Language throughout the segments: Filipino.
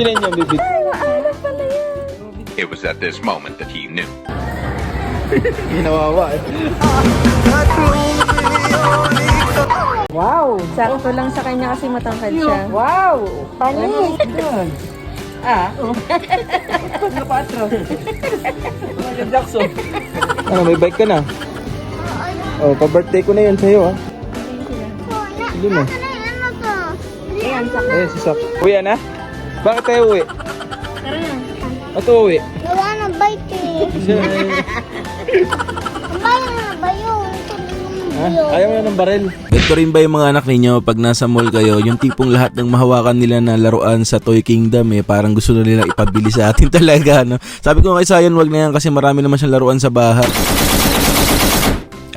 Maalat pala yan. It was at this moment that he knew. Ginawawa eh. Wow! Sakto lang sa kanya kasi matangkad siya. Wow! Panis! Ah? Jackson. Ano, may bike ka na? Oh, pa-birthday ko na yun sa'yo ah. Hindi mo. Ayan, sakto. Ayun, si Sak. Uwi na? Bakit tayo uwi? Tara na. Ba't uwi? Gawa ng bike eh. Bayan na ba yun? ha? Ayaw mo na ng baril. Ganito rin ba yung mga anak ninyo pag nasa mall kayo, yung tipong lahat ng mahawakan nila na laruan sa Toy Kingdom eh, parang gusto na nila ipabili sa atin talaga, no? Sabi ko kay Sayon, wag na yan kasi marami naman siyang laruan sa bahay.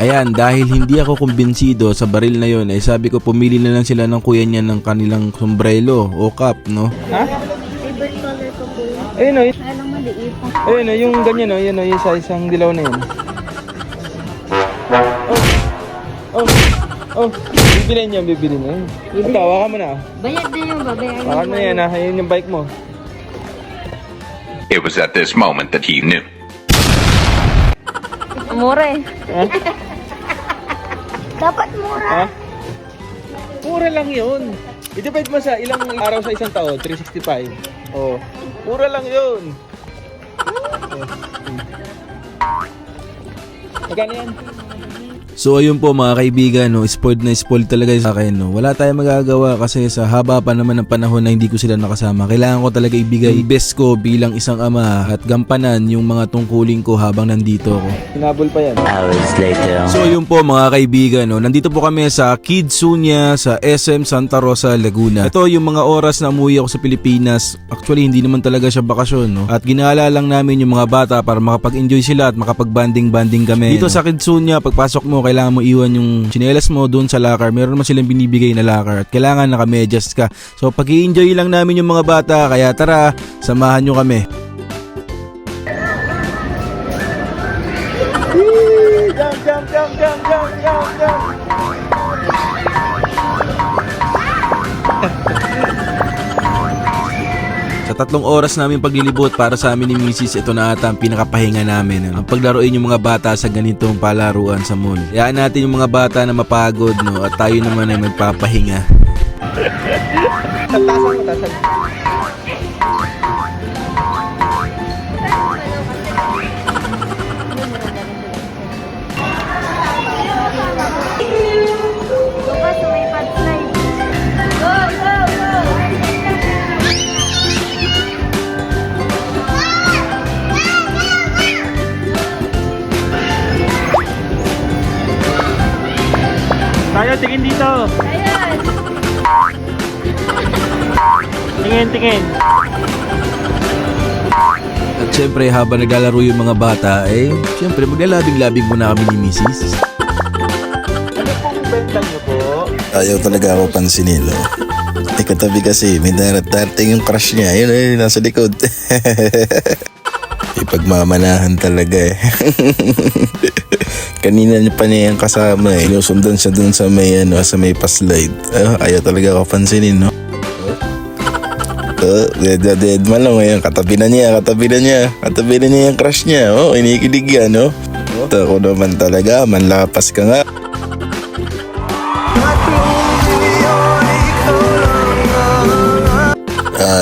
Ayan, dahil hindi ako kumbinsido sa baril na yon, eh sabi ko pumili na lang sila ng kuya niya ng kanilang sombrero o cap, no? Ha? Favorite color ko po yun. Ayun o, Alam maliit. ayun o, yung ganyan o, yun o, yung sa isang dilaw na yun. Oh, oh, oh, bibilin niyo, bibilin niyo. Ito, hawakan mo na. Bayad na yung babayaran mo yan ha, ayun yung bike mo. It was at this moment that he knew. Amore. Ha? Dapat mura. Ha? Mura lang yun. I-divide mo sa ilang araw sa isang taon, 365. Oh, mura lang yun. Oh. hmm. Magkano yan? So ayun po mga kaibigan, no, spoiled na spoiled talaga sa akin. No. Wala tayong magagawa kasi sa haba pa naman ng panahon na hindi ko sila nakasama. Kailangan ko talaga ibigay yung best ko bilang isang ama at gampanan yung mga tungkulin ko habang nandito ako. Hinabol pa yan. So yun po mga kaibigan, no, nandito po kami sa Kidsunya sa SM Santa Rosa, Laguna. Ito yung mga oras na umuwi ako sa Pilipinas. Actually hindi naman talaga siya bakasyon. No? At ginala lang namin yung mga bata para makapag-enjoy sila at makapag-banding-banding kami. Dito sa Kidsunya, pagpasok kailangan mo iwan yung chinelas mo doon sa locker. Meron naman silang binibigay na locker at kailangan nakamedyas ka. So pag enjoy lang namin yung mga bata, kaya tara, samahan nyo kami. Jump, jump, jump, jump, jump, jump, jump. Sa tatlong oras namin paglilibot para sa amin ni Mrs. ito na ata ang pinakapahinga namin. Ang paglaruin yung mga bata sa ganitong palaruan sa mall. Hayaan natin yung mga bata na mapagod no, at tayo naman ay magpapahinga. Tasan mo, tasan. Tingin dito. Ayan! Tingin, tingin. At syempre habang naglalaro yung mga bata, eh syempre maglalabing-labing muna kami ni Mrs. Ano? Ayaw talaga ako pansinin, no? Eh, katabi kasi, may darating yung crush niya. Yun, yun, nasa likod. Ipagmamanahan talaga eh. Kanina niya pa niya yung kasama eh. Sinusundan siya dun sa may, ano, sa may paslide. Ah, ayaw talaga ako pansinin, no? Oh, dead, dead, dead man lang ngayon. Katabi na niya, katabi na niya. Katabi na niya yung crush niya. Oh, inikilig yan, no? Ako naman talaga, manlapas ka nga.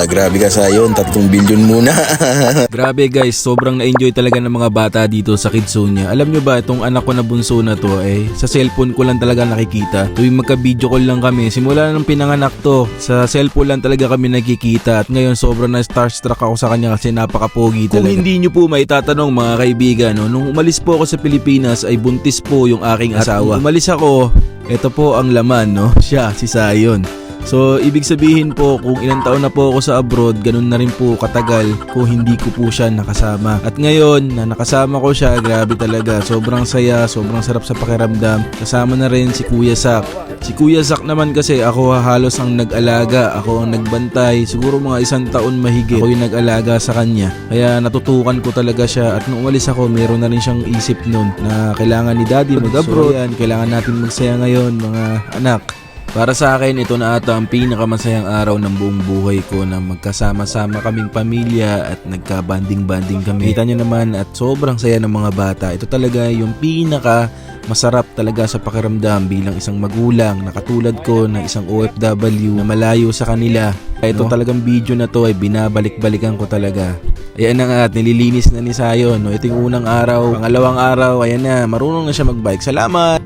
Ah, grabe ka sa yun. Tatlong bilyon muna. Grabe guys, sobrang na-enjoy talaga ng mga bata dito sa Kidsonia. Alam nyo ba, itong anak ko na bunso na to eh, sa cellphone ko lang talaga nakikita. Tuwing magka-video call lang kami, simula na nung pinanganak to, sa cellphone lang talaga kami nakikita at ngayon sobrang na starstruck ako sa kanya kasi napaka-pogi talaga. Kung hindi nyo po may tatanong mga kaibigan, no, nung umalis po ako sa Pilipinas ay buntis po yung aking asawa. At umalis ako, ito po ang laman, no? Siya, si Sayon. So, ibig sabihin po, kung ilang taon na po ako sa abroad, ganun na rin po katagal kung hindi ko po siya nakasama. At ngayon, na nakasama ko siya, grabe talaga. Sobrang saya, sobrang sarap sa pakiramdam. Kasama na rin si Kuya Sak. Si Kuya Sak naman kasi ako halos ang nag-alaga, ako ang nagbantay. Siguro mga isang taon mahigit ako yung nag-alaga sa kanya. Kaya natutukan ko talaga siya. At nung umalis ako, meron na rin siyang isip nun na kailangan ni Daddy mag-abroad. Yan, kailangan natin magsaya ngayon, mga anak. Para sa akin, ito na ata ang pinakamasayang araw ng buong buhay ko na magkasama-sama kaming pamilya at nagka-banding-banding kami. Kita nyo naman at sobrang saya ng mga bata. Ito talaga yung pinaka masarap talaga sa pakiramdam bilang isang magulang na katulad ko na isang OFW na malayo sa kanila. Ito talagang video na to ay binabalik-balikan ko talaga. Ayan na nga at nililinis na ni Sayon. No? Ito yung unang araw. Pangalawang araw, ayan na, marunong na siya magbike. Salamat!